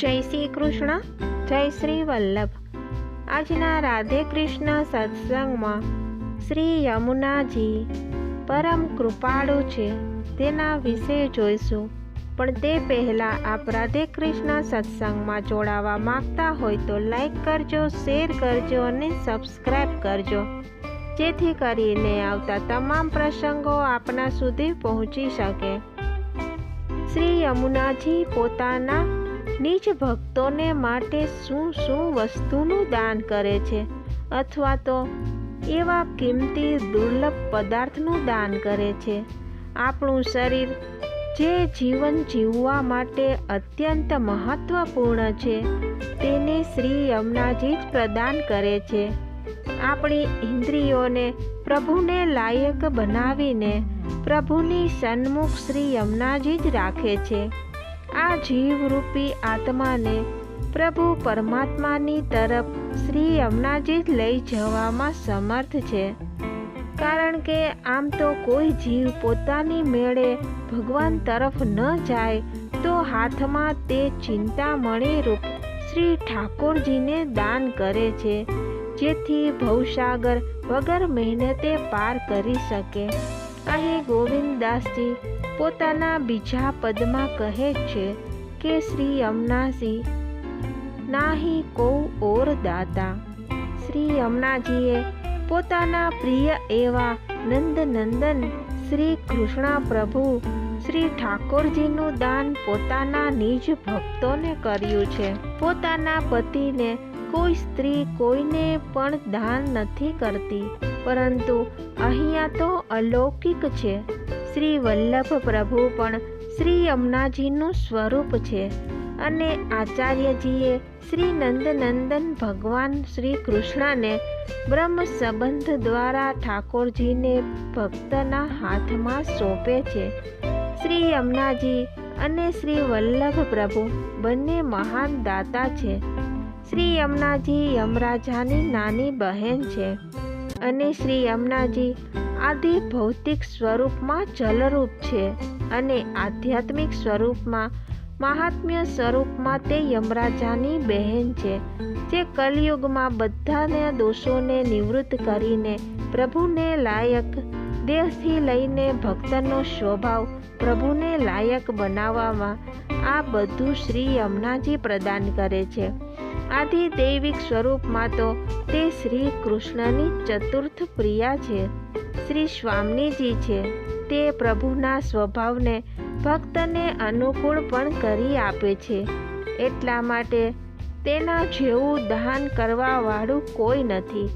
જય શ્રી કૃષ્ણ, જય શ્રી વલ્લભ. આજના રાધે કૃષ્ણ સત્સંગમાં શ્રી યમુનાજી પરમ કૃપાળુ છે, તેના વિશે જોઈશું. પણ તે પહેલાં આપ રાધે કૃષ્ણ સત્સંગમાં જોડાવા માંગતા હોય તો લાઈક કરજો, શેર કરજો અને સબસ્ક્રાઈબ કરજો. જેથી કરીને આવતા તમામ પ્રસંગો આપના સુધી પહોંચી શકે. શ્રી યમુનાજી પોતાના નીચ ભક્તોને માટે શું શું વસ્તુનું દાન કરે છે? અથવા તો એવા કિંમતી દુર્લભ પદાર્થનું દાન કરે છે? આપણું શરીર જે જીવન જીવવા માટે અત્યંત મહત્વપૂર્ણ છે, તેને શ્રી યમુનાજી જ પ્રદાન કરે છે. આપણી ઇન્દ્રિયોને પ્રભુને લાયક બનાવીને પ્રભુની સન્મુખ શ્રી યમુનાજી જ રાખે છે. આ જીવરૂપી આત્માને પ્રભુ પરમાત્માની તરફ શ્રી યમુનાજી લઈ જવામાં સમર્થ છે. કારણ કે આમ તો કોઈ જીવ પોતાની મેળે ભગવાન તરફ ન જાય, તો હાથમાં તે ચિંતામણી રૂપ શ્રી ઠાકોરજીને દાન કરે છે, જેથી ભવસાગર વગર મહેનતે પાર કરી શકે. અહીં ગોવિંદદાસજી પોતાના બીજા પદમાં કહે છે કે, શ્રી યમુનાજી, નાહી કો ઓર દાતા. શ્રી યમુનાજીએ પોતાના પ્રિય એવા નંદનંદન શ્રી કૃષ્ણ પ્રભુ, શ્રી ઠાકોરજીનું દાન પોતાના નિજ ભક્તોને કર્યું છે. પોતાના પતિને કોઈ સ્ત્રી કોઈને પણ દાન નથી કરતી, પરંતુ અહીંયા તો અલૌકિક છે. શ્રી વલ્લભ પ્રભુ પણ શ્રી યમુનાજીનું સ્વરૂપ છે અને આચાર્યજીએ શ્રી નંદનંદન ભગવાન શ્રી કૃષ્ણને બ્રહ્મ સંબંધ દ્વારા ઠાકોરજીને ભક્તના હાથમાં સોંપે છે. શ્રી યમુનાજી અને શ્રી વલ્લભ પ્રભુ બંને મહાન દાતા છે. શ્રી યમુનાજી યમરાજાની નાની બહેન છે. અને શ્રી યમુનાજી આદિ ભૌતિક સ્વરૂપમાં જલરૂપ છે અને આધ્યાત્મિક સ્વરૂપમાં મહાત્મ્ય સ્વરૂપમાં તે યમરાજાની બહેન છે, જે કલયુગમાં બધાને દોષોને નિવૃત્ત કરીને પ્રભુને લાયક, દેહથી લઈને ભક્તનો સ્વભાવ પ્રભુને લાયક બનાવવામાં આ બધું શ્રી યમુનાજી પ્રદાન કરે છે. આદિ દૈવિક સ્વરૂપમાં તો તે શ્રી કૃષ્ણની ચતુર્થ પ્રિયા છે. શ્રી સ્વામીજી છે. તે પ્રભુના સ્વભાવને ભક્તને અનુકૂળ પણ કરી આપે છે. એટલા માટે તેના જેવું દાન કરવાવાળું કોઈ નથી.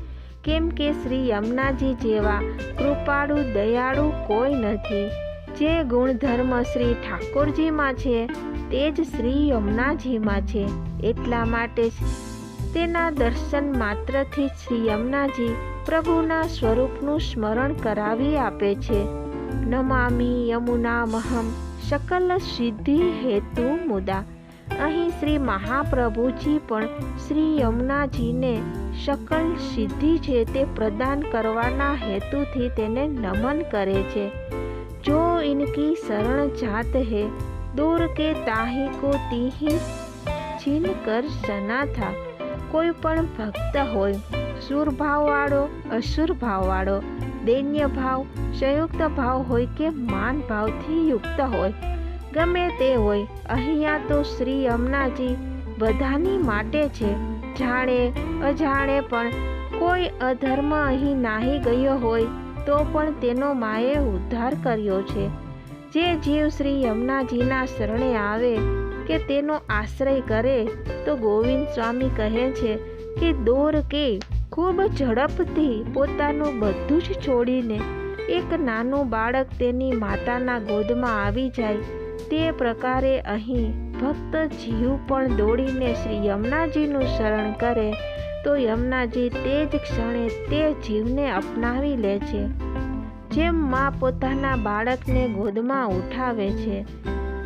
કેમ કે શ્રી યમુનાજી જેવા કૃપાળુ, દયાળુ કોઈ નથી. જે ગુણધર્મ શ્રી ઠાકોરજીમાં છે, તે જ શ્રી યમુનાજીમાં છે. એટલા માટે જ તેના દર્શન માત્રથી શ્રી યમુનાજી પ્રભુના સ્વરૂપનું સ્મરણ કરાવી આપે છે. નમામી યમુના મહમ સકલ સિદ્ધિ હેતુ મુદા. અહીં શ્રી મહાપ્રભુજી પણ શ્રી યમુનાજીને સકલ સિદ્ધિ છે તે પ્રદાન કરવાના હેતુથી તેને નમન કરે છે. જો ઇનકી શરણ જાત હે દૂર કે તાહી કો તીહી છીન કર સના થા કોઈ પણ ભક્ત હોય સુરભાવવાળો અસુર ભાવવાળો દૈન્ય ભાવ સંયુક્ત ભાવ હોય કે માન ભાવથી યુક્ત હોય ગમે તે હોય અહીંયા તો શ્રી યમુનાજી બધાની માટે છે। જાણે, અજાણે પણ કોઈ અધર્મ અહીં નાહી ગયો હોય તો પણ તેનો માએ ઉદ્ધાર કર્યો છે. જે જીવ શ્રી યમુનાજીના શરણે આવે કે તેનો આશ્રય કરે તો ગોવિંદ સ્વામી કહે છે કે દોર કે ખૂબ ઝડપથી પોતાનું બધું જ છોડીને એક નાનું બાળક તેની માતાના ગોદમાં આવી જાય. તે પ્રકારે અહીં ભક્ત જીવ પણ દોડીને શ્રી યમુનાજીનું શરણ કરે તો યમુનાજી તે જ ક્ષણે તે જીવને અપનાવી લે છે. જેમ મા પોતાના બાળકને ગોદમાં ઉઠાવે છે.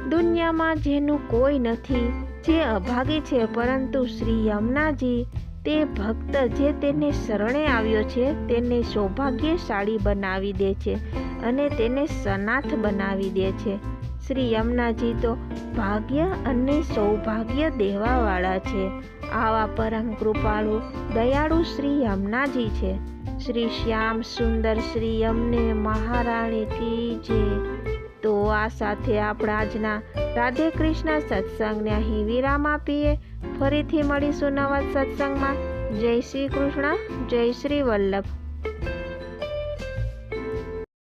દુનિયામાં જેનું કોઈ નથી, જે અભાગી છે, પરંતુ શ્રી યમુનાજી તે ભક્ત જે તેને શરણે આવ્યો છે, તેને સૌભાગ્યશાળી બનાવી દે છે અને તેને સનાથ બનાવી દે છે. શ્રી યમુનાજી તો ભાગ્ય અને સૌભાગ્ય દેવાવાળા છે. આવા પરમ કૃપાળુ, દયાળુ શ્રી યમુનાજી છે. શ્રી શ્યામ સુંદર શ્રી યમને મહારાણી કી જે. તો આ સાથે આપણા આજના રાધે કૃષ્ણ સત્સંગને અહીં વિરામ આપીએ. ફરીથી મળીશું નવા સત્સંગમાં. જય શ્રી કૃષ્ણ, જય શ્રી વલ્લભ.